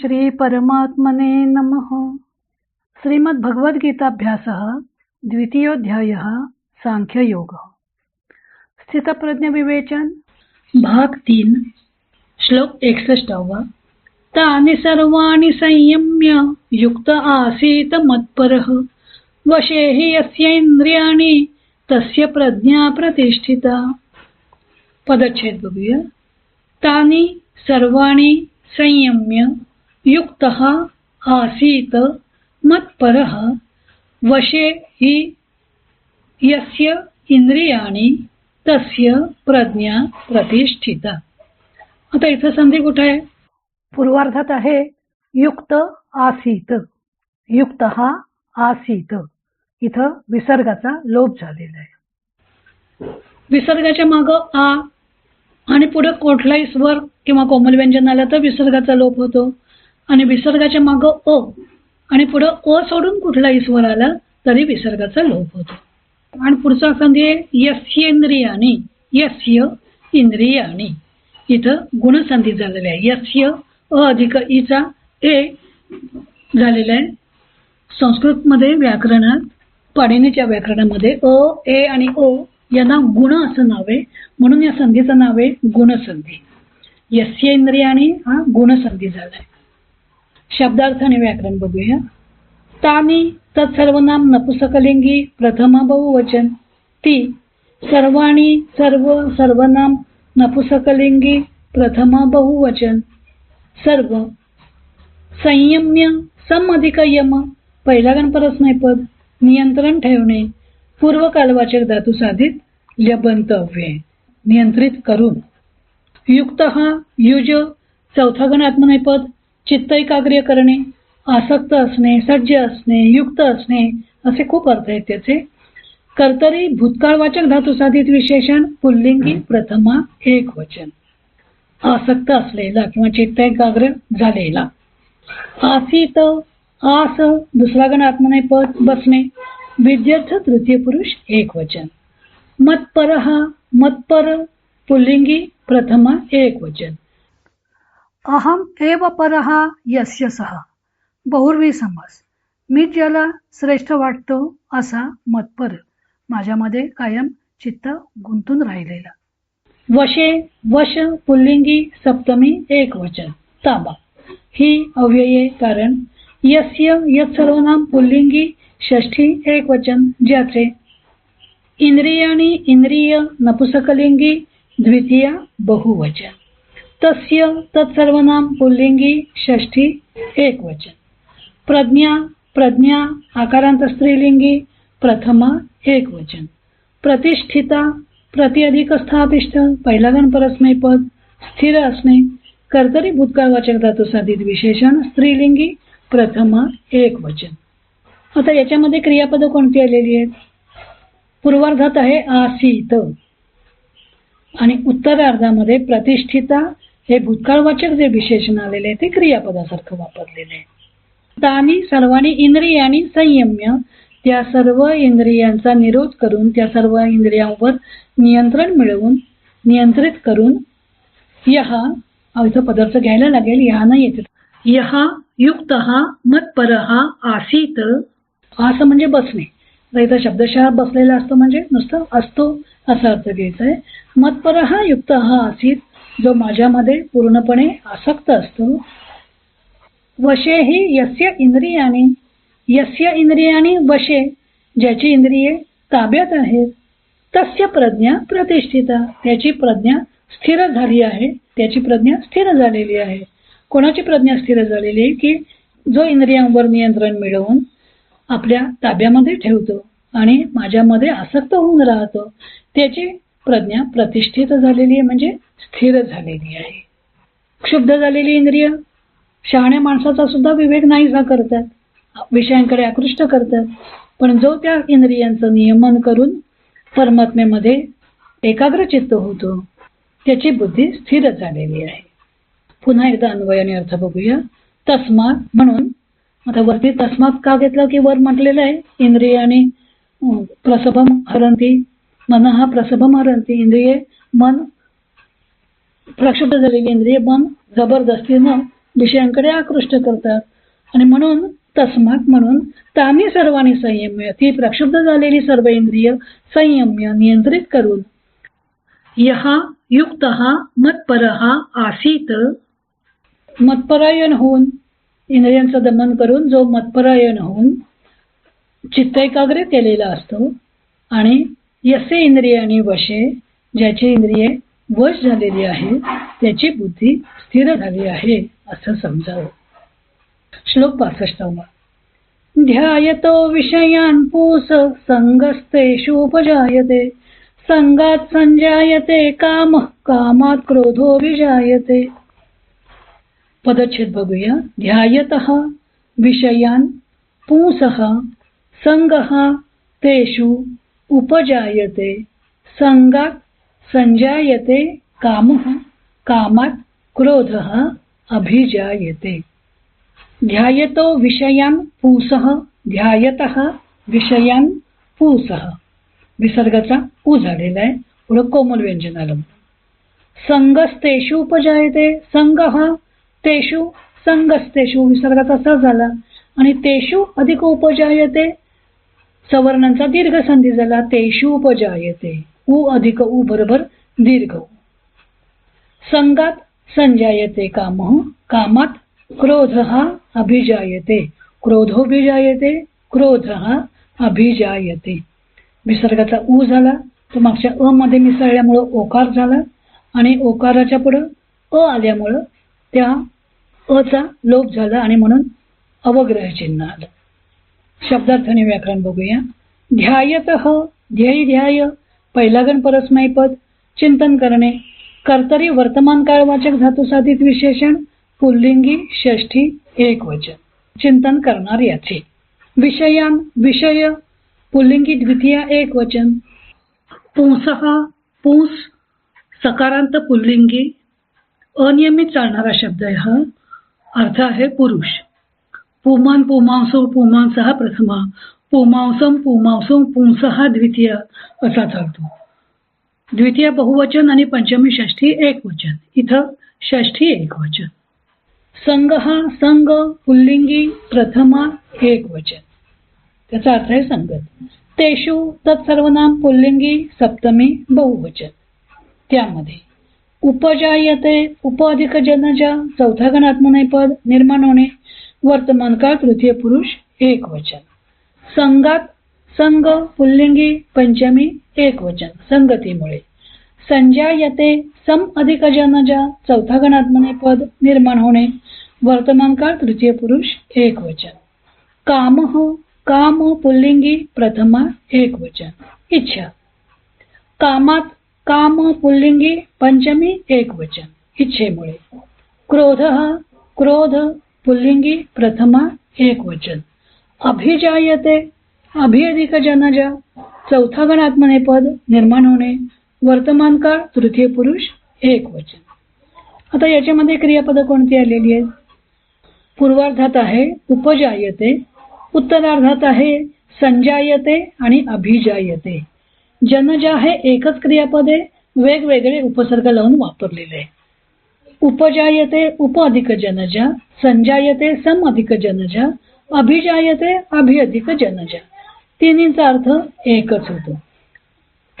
श्री परमात्मने नमः. श्रीमद्भगवद्गीताभ्यासः द्वितीयोऽध्यायः साङ्ख्ययोगः स्थितप्रज्ञविवेचन भाग तीन श्लोक एकसष्टावा. तानि सर्वाणि संयम्य युक्त आसीत मत्परः. वशे हि यस्येन्द्रियाणि तस्य प्रज्ञा प्रतिष्ठिता. पदच्छेद बघूया. तानि सर्वाणि संयम्य युक्त आसीत मत्परः वशे हि यस्य इंद्रियाणी तस्य प्रज्ञा प्रतिष्ठिता। आता इथं संधी कुठे आहे? पूर्वार्धात आहे युक्त आसीत। युक्त हा आसीत। इथं विसर्गाचा लोप झालेला आहे। विसर्गाच्या माग आ आणि पुढे कुठलाही स्वर किंवा कोमल व्यंजन आलं तर विसर्गाचा लोप होतो. आणि विसर्गाच्या माग अ आणि पुढं अ सोडून कुठलाही स्वर आला तरी विसर्गाचा लोप होतो. आणि पुढचा संधी आहे यस्येंद्रियानी यस्य इंद्रियानी इथं गुणसंधी झालेली आहे यस्य अ अधिक इचा ए झालेला आहे संस्कृतमध्ये व्याकरणात पाणिनीच्या व्याकरणामध्ये अ ए आणि ओ यांना गुण असं नाव आहे. म्हणून या संधीचं नाव आहे गुणसंधी. यस्येंद्रियानी हा गुणसंधी झालाय. आहे आणि व्याकरण बघूया. तानी तत्सर्वनाम नपुसकलिंगी प्रथमा बहुवचन. ती सर्वाणी सर्व सर्वनाम नपुसकलिंगी प्रथमा बहुवचन. सर्व संयम्य सम अधिक यम पहिला गणपरस्मय पद. नियंत्रण ठेवणे. पूर्व कालवाचक धातू साधित लबंतव्य नियंत्रित करून. युक्त हा युज चौथा गण आत्मनेपद चित्त एकाग्र्य करणे आसक्त असणे सज्ज असणे युक्त असणे असे खूप अर्थ आहेत त्याचे. कर्तरी भूतकाळवाचक धातुसाधित विशेषण पुल्लिंगी प्रथमा एक वचन. आसक्त असलेला किंवा चित्त एकाग्र झालेला. आसित आस दुसरा गण आत्मनेपद बसणे विद्यर्थ तृतीय पुरुष एक वचन. मत्पर हा मत्पर पुल्लिंगी प्रथमा एक वचन. अहम एव परः यस्य सह बहुर्वी समज मी ज्याला श्रेष्ठ वाटतो असा मतपर माझ्यामध्ये कायम चित्त गुंतून राहिलेला। वशे वश पुल्लिंगी सप्तमी एक वचन ताबा ही अव्यये कारण यस्य यत सर्वनाम पुल्लिंगी षष्ठी एक वचन ज्याचे इंद्रियाणी इंद्रिय नपुसकलिंगी द्वितीय बहुवचन। तस्य तत्सर्वनाम पुल्लिंगी षष्ठी एक वचन प्रज्ञा प्रज्ञा आकारांत स्त्रीलिंगी प्रथमा एक वचन प्रतिष्ठिता प्रति अधिक स्थापिष्ठ पहिला गण परस्मय पद स्थिर असणे कर्तरी भूतकाळवाचक धातू साधित विशेषण स्त्रीलिंगी प्रथमा एक वचन आता याच्यामध्ये क्रियापद कोणती आलेली आहेत? पूर्वार्धात आहे आसीत. आणि उत्तरार्धामध्ये प्रतिष्ठिता हे भूतकाळवाचक जे विशेषण आलेले आहे ते क्रियापदासारखं वापरलेले आहे. तानी सर्वांनी इंद्रियानी संयम्य त्या सर्व इंद्रियांचा निरोध करून त्या सर्व इंद्रियांवर नियंत्रण मिळवून नियंत्रित करून यहा इथं पदार्थ घ्यायला लागेल यहा नाही येते. यहा युक्त हा मतपर हा आसीत. असं म्हणजे बसणे. तर इथं शब्दशः बसलेला असतो म्हणजे नुसतं असतो असा अर्थ घ्यायचा आहे. मतपर हा युक्त हा आसीत. जो माझ्यामध्ये पूर्णपणे आसक्त असतो वशे ही यस्य इंद्रियाने यस्य इंद्रियाने वशे ज्याची इंद्रिये ताब्यात आहेत तस्य प्रज्ञा प्रतिष्ठिता. त्याची प्रज्ञा स्थिर झाली आहे त्याची प्रज्ञा स्थिर झालेली आहे. कोणाची प्रज्ञा स्थिर झालेली आहे की जो इंद्रियांवर नियंत्रण मिळवून आपल्या ताब्यामध्ये ठेवतो आणि माझ्यामध्ये आसक्त होऊन राहतो? त्याची प्रज्ञा प्रतिष्ठित झालेली आहे म्हणजे स्थिर झालेली आहे. क्षुब्ध झालेली इंद्रिय शहाण्या माणसाचा सुद्धा विवेक नाहीसा करतात विषयांकडे आकृष्ट करतात पण जो त्या इंद्रियांचं नियमन करून परमात्म्यामध्ये एकाग्र चित्त होतो त्याची बुद्धी स्थिर झालेली आहे. पुन्हा एकदा अन्वय आणि अर्थ बघूया. तस्मात म्हणून आता वरती तस्मात का घेतलं की वर म्हटलेलं आहे? इंद्रियाने प्रसभम हरंती मन हा प्रसभम इंद्रिये मन प्रक्षुब्ध झालेली इंद्रिय मन जबरदस्तीनं विषयांकडे आकृष्ट करतात. आणि म्हणून तस्मात म्हणून तानी सर्वांनी संयम्य ती प्रक्षुब्ध झालेली सर्व इंद्रिय संयम्य नियंत्रित करून. यहा युक्त मतपर आसीत. मतपरायण होऊन इंद्रियांचं दमन करून जो मतपरायण होऊन चित्त एकाग्र केलेला असतो आणि यसे इंद्रियानी वशे ज्याचे इंद्रिये वश झालेली आहे त्याची बुद्धी स्थिर झाली आहे असं समजावं. श्लोक पासष्टावा. ध्यायतो विषयान पूस संगस्तेषुपजायते संगात संजायते काम कामात क्रोधो विजायते. पदच्छेद बघूया. ध्यायत विषयान पूस संग तेषु उपजायते संगात संजायते काम कामात क्रोध अभिजायते। ध्यायतो विषयान पूसः ध्यायत विषयान पूसः। विसर्गाचा ऊ झालेला आहे पुढं कोमल व्यंजन आलं. संगस्तेषु उपजायते संग हा तेषु संगस्तेषु विसर्गाचा असा झाला आणि तेषु अधिक उपजायते सवर्णांचा दीर्घ संधी झाला तेषु उपजायते उ अधिक उ बरोबर दीर्घ संगात संजायते काम कामात क्रोध हा अभिजायते क्रोधोभिजायते क्रोध हा अभिजायते विसर्गाचा उ झाला तो मागच्या अ मध्ये मिसळल्यामुळं ओकार झाला आणि ओकाराच्या पुढं अ आल्यामुळं त्या अचा लोप झाला आणि म्हणून अवग्रह चिन्ह आलं. शब्दार्थाने व्याकरण बघूया. ध्यायत ध्येय ध्याय पहिला गण परस्मय चिंतन करणे कर्तरी वर्तमान काळवाचक धातू साधित विशेषण पुल्लिंगी षष्ठी एक वचन. चिंतन करणार याचे. विषयान विषय पुल्लिंगी द्वितीय एक वचन. पुंसहा पुंस सकारांत पुल्लिंगी अनियमित चालणारा शब्द आहे हा अर्थ आहे पुरुष. पुमान पुमांसो हा प्रथमा पुमांसम पुमांसो पुंस हा द्वितीय असा चालतो. द्वितीय बहुवचन आणि पंचमी षष्ठी एक वचन. इथं षष्ठी एक वचन. संघ हा संघ पुल्लिंगी प्रथमा एक वचन. त्याचा अर्थ आहे संगत. तेषु तत्सर्वनाम पुल्लिंगी सप्तमी बहुवचन. त्यामध्ये उपजायते उप अधिक जनजा चौथा गणात्मने पद निर्माण होणे वर्तमान काळ तृतीय पुरुष एक वचन. संघात संग पुल्लिंगी पंचमी एक वचन. संगतीमुळे. संजायते सम अधिक जनजा चौथा गणात्मने पद निर्माण होणे. वर्तमान काळ तृतीय पुरुष एक वचन. काम काम पुल्लिंगी प्रथमा एक वचन. इच्छा. कामात काम पुल्लिंगी पंचमी एक वचन. इच्छेमुळे. क्रोध क्रोध पुल्लिंगी प्रथमा एक वचन अभिजायते अभिअधिक जनजा चौथा गणात्मने पद निर्माण होणे वर्तमान काळ तृतीय पुरुष एक वचन आता याच्यामध्ये क्रियापद कोणती आलेली आहेत? पूर्वार्धात आहे उपजायते उत्तरार्धात आहे संजायते आणि अभिजायते. जनजा हे एकच क्रियापदे वेगवेगळे उपसर्ग लावून वापरलेले आहे उपजायते उप अधिक जनजा संजायते सम अधिक जनजा अभिजायते अभि अधिक जनजा तिन्हीचा अर्थ एकच होतो.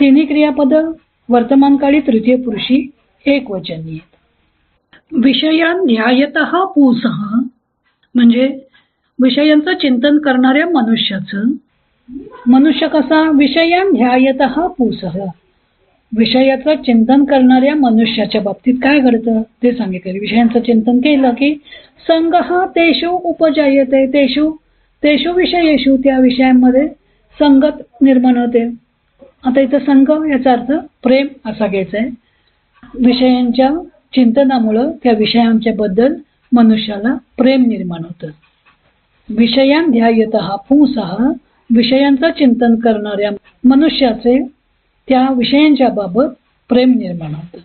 तिन्ही क्रियापद वर्तमानकाळी तृतीय पुरुषी एक वचनी आहेत. विषयान ध्यायत पूस म्हणजे विषयांचं चिंतन करणाऱ्या मनुष्याचं मनुष्य कसा विषयान ध्यायत पूस? विषयाचं चिंतन करणाऱ्या मनुष्याच्या बाबतीत काय घडतं? ते सांगितले विषयांचं चिंतन केलं की संघ हा तेषु उपजायते तेषु तेषु विषयेषु त्या विषयांमध्ये संगत निर्माण होते. आता इथं संघ याचा अर्थ प्रेम असा घ्यायचा आहे. विषयांच्या चिंतनामुळं त्या विषयांच्या बद्दल मनुष्याला प्रेम निर्माण होतं. विषयां ध्यायत हा पुंसहा विषयांचं चिंतन करणाऱ्या मनुष्याचे त्या विषयांच्या बाबत प्रेम निर्माण होतं.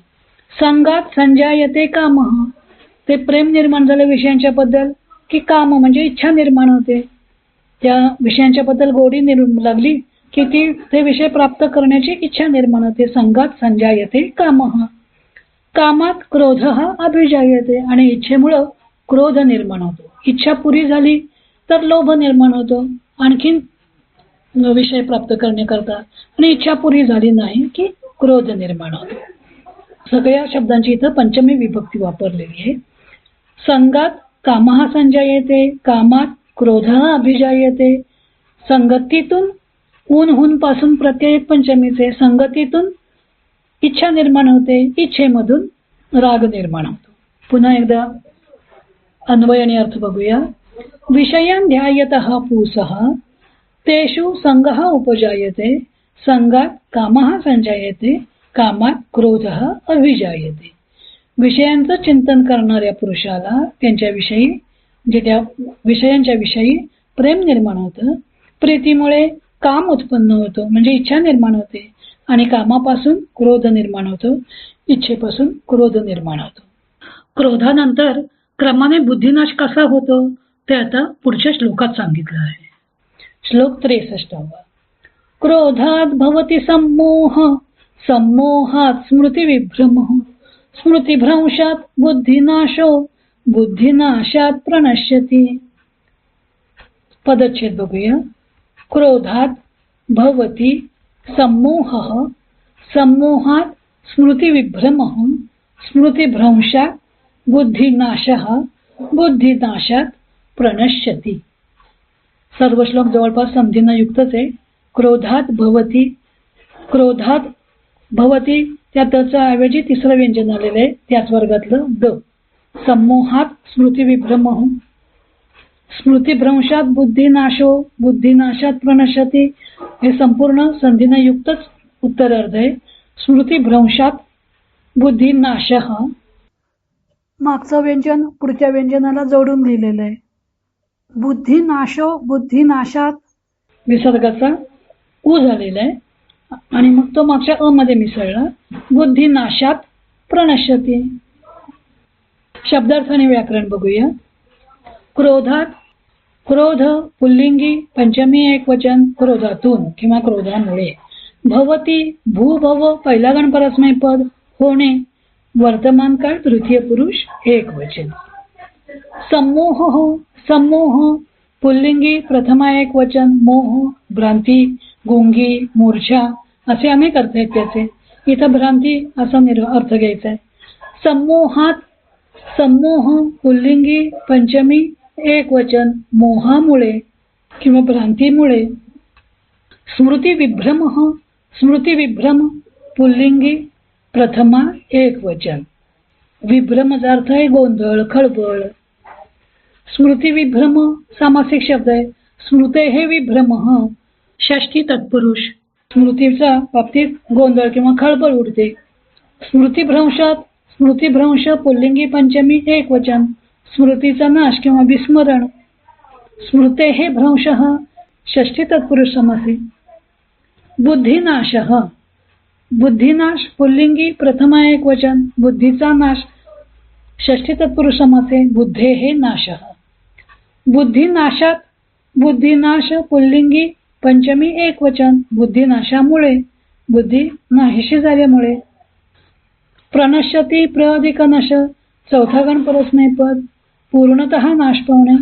संघात संजायते काम. ते प्रेम निर्माण झालं विषयांच्या बद्दल की काम म्हणजे इच्छा निर्माण होते. त्या विषयांच्या बद्दल गोडी निर्माण लागली की ती ते विषय प्राप्त करण्याची इच्छा निर्माण होते. संघात संजायते काम. कामात क्रोध हा अभिजायते आणि इच्छेमुळं क्रोध निर्माण होतो. इच्छा पुरी झाली तर लोभ निर्माण होतो. आणखीन विषय प्राप्त करण्याकरता आणि इच्छा पुरी झाली नाही की क्रोध निर्माण होतो. सगळ्या शब्दांची इथं पंचमी विभक्ती वापरलेली आहे. संगात कामहा येते कामात क्रोध अभिजायते संगतीतून ऊन हुनपासून प्रत्यय पंचमीचे संगतीतून इच्छा निर्माण होते इच्छेमधून राग निर्माण होतो. पुन्हा एकदा अन्वय आणि अर्थ बघूया. विषयान ध्यायत पूस तेषु संग उपजायते संघात काम संजायते कामात क्रोध अभिजायते. विषयांचं चिंतन करणाऱ्या पुरुषाला त्यांच्याविषयी जे त्या विषयांच्या विषयी प्रेम निर्माण होतं. प्रीतीमुळे काम उत्पन्न होतं म्हणजे इच्छा निर्माण होते आणि कामापासून क्रोध निर्माण होतो इच्छेपासून क्रोध निर्माण होतो. क्रोधानंतर क्रमाने बुद्धिनाश कसा होतो ते आता पुढच्या श्लोकात सांगितलं आहे. श्लोक त्रेसष्टावा क्रोधात भवती सम्मोह सम्मोहात स्मृती विभ्रम स्मृतीभ्रंशात बुद्धिनाशो बुद्धिनाशात प्रणश्यती। पदच्छेद बघूया. क्रोधात भवती सम्मोह सम्मोहात स्मृतिविभ्रम। स्मृतिभ्रंशात बुद्धिनाश बुद्धिनाशात प्रणश्यती। सर्व श्लोक जवळपास समजीनं युक्तच आहे. क्रोधात भवती क्रोधात भवती त्या तचा ऐवजी तिसरं व्यंजन आलेलं आहे त्याच वर्गातलं द सम्मोहात स्मृतिविभ्रम स्मृतिभ्रंशात बुद्धिनाशो बुद्धिनाशात प्रणशती हे संपूर्ण संधीनं युक्तच उत्तरार्ध आहे. स्मृतिभ्रंशात बुद्धिनाश मागचं व्यंजन पुढच्या व्यंजनाला जोडून लिहिलेलं आहे. बुद्धिनाशो बुद्धिनाशात. विसर्गाचा उ झालेला आहे. आणि मग तो मागच्या अ मध्ये मिसळला. बुद्धिनाशात प्रणश्यती. शब्दार्थ आणि व्याकरण बघूया. क्रोधात क्रोध पुल्लिंगी पंचमी एक वचन क्रोधातून किंवा क्रोधामुळे. भवती भूभव पहिला गणपरस्मय पद होणे वर्तमान काळ तृतीय पुरुष एक वचन. सम्मोह हो सम्मोह पुल्लिंगी प्रथमा एक वचन मोह भ्रांती गुंगी मूर्छा असे अनेक अर्थ आहेत त्याचे. इथं भ्रांती असा अर्थ घ्यायचा आहे. सम्मोहात सम्मोह पुल्लिंगी पंचमी एक वचन मोहामुळे किंवा भ्रांतीमुळे स्मृती विभ्रम स्मृती विभ्रम पुल्लिंगी प्रथमा एक वचन विभ्रमचा अर्थ आहे गोंधळ खळबळ स्मृती विभ्रम सामासिक शब्द आहे. स्मृते हे विभ्रम षष्ठी तत्पुरुष. स्मृतीच्या बाबतीत गोंधळ किंवा खळबळ उडते. स्मृतीभ्रंशात स्मृतीभ्रंश पुल्लिंगी पंचमी एक वचन स्मृतीचा नाश किंवा विस्मरण. स्मृते हे भ्रंश षष्ठी तत्पुरुष समासे. बुद्धिनाश. बुद्धिनाश पुल्लिंगी प्रथमा एक वचन बुद्धीचा नाश षष्ठी तत्पुरुष समासे. बुद्धे हे नाश. बुद्धिनाशात बुद्धिनाश पुल्लिंगी पंचमी एक वचन बुद्धिनाशामुळे बुद्धी नाहीशी झाल्यामुळे. प्रणश्यती प्र नश चौथा गण परस्मय पद पूर्णत नाश पावणे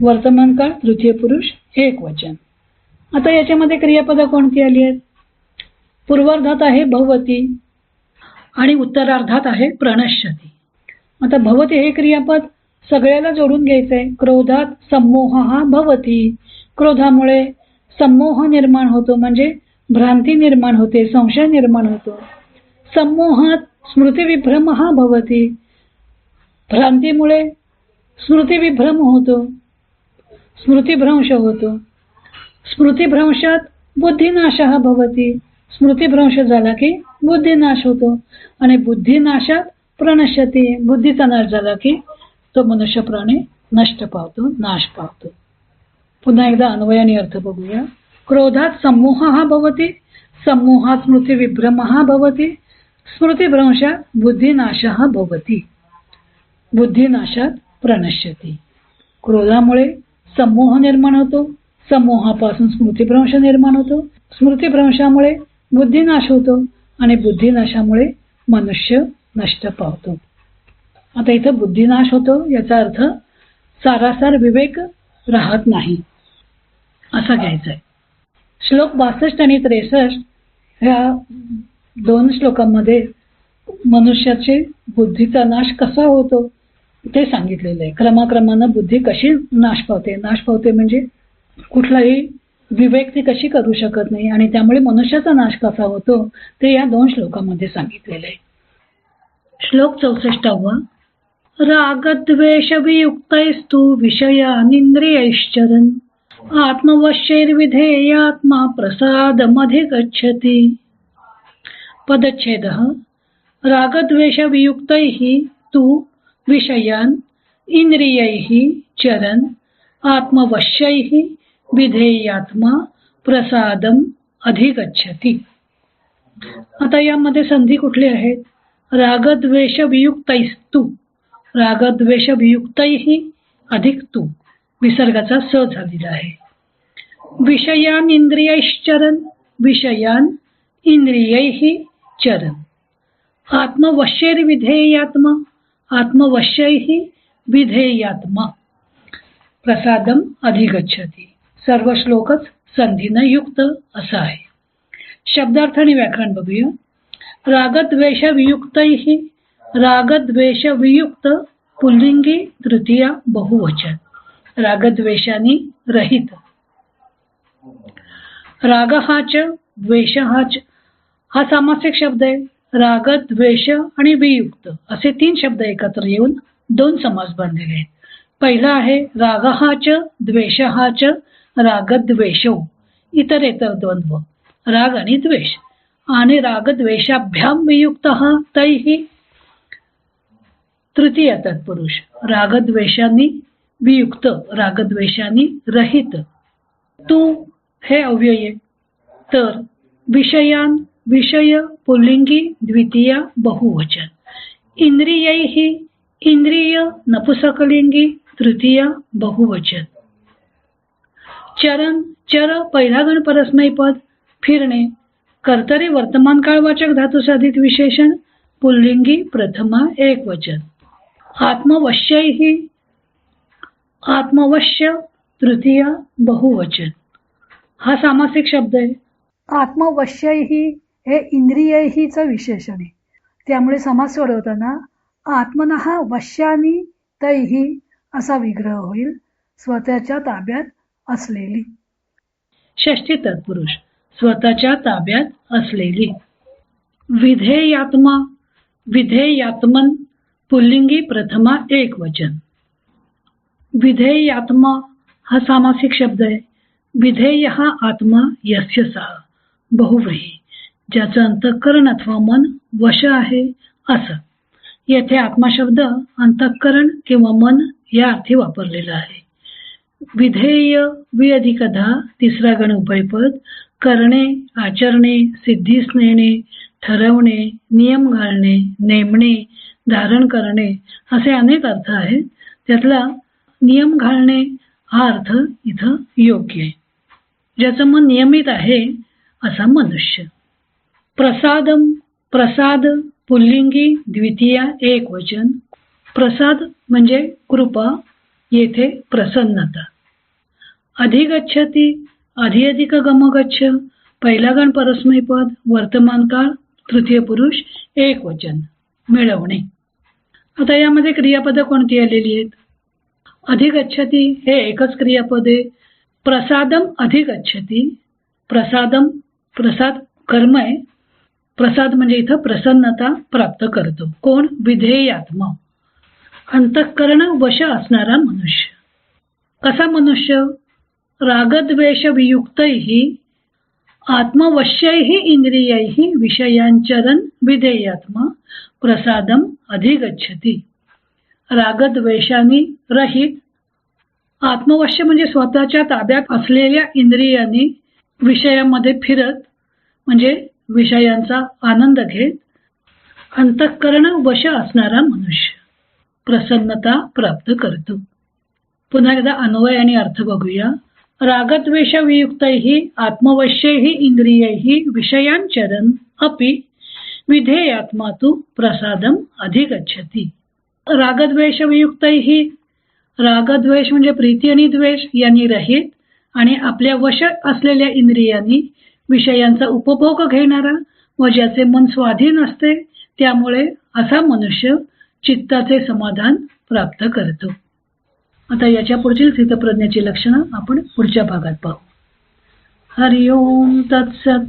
वर्तमान काळ तृतीय पुरुष एक वचन आता याच्यामध्ये क्रियापद कोणती आली आहेत? पूर्वार्धात आहे भवती आणि उत्तरार्धात आहे प्रणश्यती. आता भवती हे क्रियापद सगळ्याला जोडून घ्यायचंय. क्रोधात सम्मोह हा भवती. क्रोधामुळे सम्मोह निर्माण होतो म्हणजे भ्रांती निर्माण होते संशय निर्माण होतो. सम्मोहात स्मृतिविभ्रम हा भवती. भ्रांतीमुळे स्मृतिविभ्रम होतो. स्मृतिभ्रंश होतो. स्मृतिभ्रंशात बुद्धिनाश हा भवती. स्मृतिभ्रंश झाला की बुद्धिनाश होतो. आणि बुद्धिनाशात प्रणश्यती बुद्धीचा नाश झाला की तो मनुष्य प्राणी नष्ट पावतो नाश पावतो. पुन्हा एकदा अन्वयाने अर्थ बघूया. क्रोधात समूह हा भवती समूहात स्मृती विभ्रम हा भवती स्मृतीभ्रंशात बुद्धिनाश हा भवती. बुद्धिनाशात प्रणश्यती. क्रोधामुळे समूह निर्माण होतो समूहापासून स्मृतिभ्रंश निर्माण होतो स्मृतिभ्रंशामुळे बुद्धिनाश होतो आणि बुद्धिनाशामुळे मनुष्य नष्ट पावतो. आता इथं बुद्धिनाश होतो याचा अर्थ सारासार विवेक राहत नाही. असा घ्यायचा आहे. श्लोक बासष्ट आणि त्रेसष्ट ह्या दोन श्लोकांमध्ये मनुष्याचे बुद्धीचा नाश कसा होतो ते सांगितलेलं आहे. क्रमाक्रमानं बुद्धी कशी नाश पावते? नाश पावते म्हणजे कुठलाही विवेक ती कशी करू शकत नाही आणि त्यामुळे मनुष्याचा नाश कसा होतो ते या दोन श्लोकामध्ये सांगितलेलं आहे. श्लोक चौसष्टावा. रागद्वेषवियुक्तैस्तु विषयानिन्द्रियैश्चरन्। आत्मवश्यैर्विधेयात्मा प्रसादमधिगच्छति। पदच्छेदः। रागद्वेषवियुक्तैः तु विषयान् इन्द्रियैः चरन्। आत्मवश्यैः विधेयात्मा प्रसादम अधिगच्छति। आता यामध्ये संधी कुठली आहेत? रागद्वेष वियुक्तैस्तु रागद्वेषभियुक्तही अधिक तू विसर्गाचा स झालेला आहे. विषयान इंद्रियैश्चरण विषयान इंद्रियै चरण आत्मवश्यैर विधेयात्मा आत्मवश्यै विधेयात्मा. प्रसादम अधिगच्छती. सर्व श्लोकच संधीनं युक्त असा आहे. शब्दार्थ आणि व्याकरण बघूया. रागद्वेषवियुक्तही रागद्वेषवियुक्त रागद्वेष वियुक्त पुल्लिंगी तृतीया बहुवचन. रागद्वेषाने रहित. राग हाच द्वेष हाच हा सामासिक शब्द आहे. राग द्वेष आणि वियुक्त असे तीन शब्द एकत्र येऊन दोन समास बनलेले आहेत. पहिला आहे राग हाच द्वेष हाच रागद्वेषो इतर इतर द्वंद्व राग आणि द्वेष. आणि रागद्वेषाभ्याम वियुक्त हा तैही तृतीय तत्पुरुष रागद्वेषांनी वियुक्त रागद्वेषांनी रहित. तू हे अव्यय. तर विषयान विषय पुल्लिंगी द्वितीय बहुवचन. इंद्रियही इंद्रिय नपुसकलिंगी तृतीय बहुवचन. चरण चर पहिला गण परस्मय पद फिरणे. कर्तरी वर्तमान काळवाचक धातुसाधित विशेषण पुल्लिंगी प्रथमा एक वचन आत्मवश्यही आत्मवश्य तृतीय बहुवचन. हा सामासिक शब्द आहे. आत्मवश्यही हे इंद्रियहीच विशेषण आहे. त्यामुळे समास सोडवताना आत्मनहा वश्यानी तैही असा विग्रह होईल स्वतःच्या ताब्यात असलेली. षष्टी तत्पुरुष स्वतःच्या ताब्यात असलेली. विधेयात्मा विधेयात्मन पुल्लिंगी प्रथमा एक वचन. विधेयात्मा हा सामासिक शब्द आहे. विधेय हा आत्मा यस्य सहा बहुव्रीही. ज्याचं अंतःकरण अथवा मन वश आहे असं. येथे आत्मा शब्द अंतःकरण किंवा मन या अर्थी वापरलेला आहे. विधेय वि अधिक तिसरा गण उभयपद करणे आचरणे सिद्धीस नेणे ठरवणे नियम घालणे नेमणे धारण करणे असे अनेक अर्थ आहेत. त्यातला नियम घालणे हा अर्थ इथं योग्य आहे. ज्याचं मन नियमित आहे असा मनुष्य. प्रसादम प्रसाद पुल्लिंगी द्वितीया एक वचन. प्रसाद म्हणजे कृपा येथे प्रसन्नता. अधिगच्छती अधिक गमगच्छ पहिला गण परस्मयपद वर्तमान काळ तृतीय पुरुष एक वचन मिळवणे. आता यामध्ये क्रियापदं कोणती आलेली आहेत? अधिगच्छती हे एकच क्रियापद आहे. प्रसादम अधिगच्छती प्रसादम प्रसाद कर्म आहे. प्रसाद म्हणजे इथं प्रसन्नता प्राप्त करतो. कोण? विधेयात्म. अंतःकरण वश असणारा मनुष्य. कसा मनुष्य? रागद्वेष वियुक्तही आत्मवश्यैः इंद्रियही विषयांचरण विधेयात्मा प्रसादम अधिगच्छति। रागद्वेषाने रहित। आत्मवश्य म्हणजे स्वतःच्या ताब्यात असलेल्या इंद्रियांनी विषयामध्ये फिरत म्हणजे विषयांचा आनंद घेत अंतःकरण वश असणारा मनुष्य प्रसन्नता प्राप्त करतो. पुन्हा एकदा अन्वय आणि अर्थ बघूया. रागद्वेषवियुक्तैः आत्मवश्यैः इन्द्रियैः विषयाञ्चरन् अपि विधेयात्मा तु प्रसादम् अधिगच्छति। रागद्वेषवियुक्तैः रागद्वेष म्हणजे प्रीती आणि द्वेष यांनी रहित आणि आपल्या वश असलेल्या इंद्रियांनी विषयांचा उपभोग घेणारा व ज्याचे मन स्वाधीन असते त्यामुळे असा मनुष्य चित्ताचे समाधान प्राप्त करतो। आता याच्या पुढील स्थितप्रज्ञाची लक्षणं आपण पुढच्या भागात पाहू. हरिओम तत्सत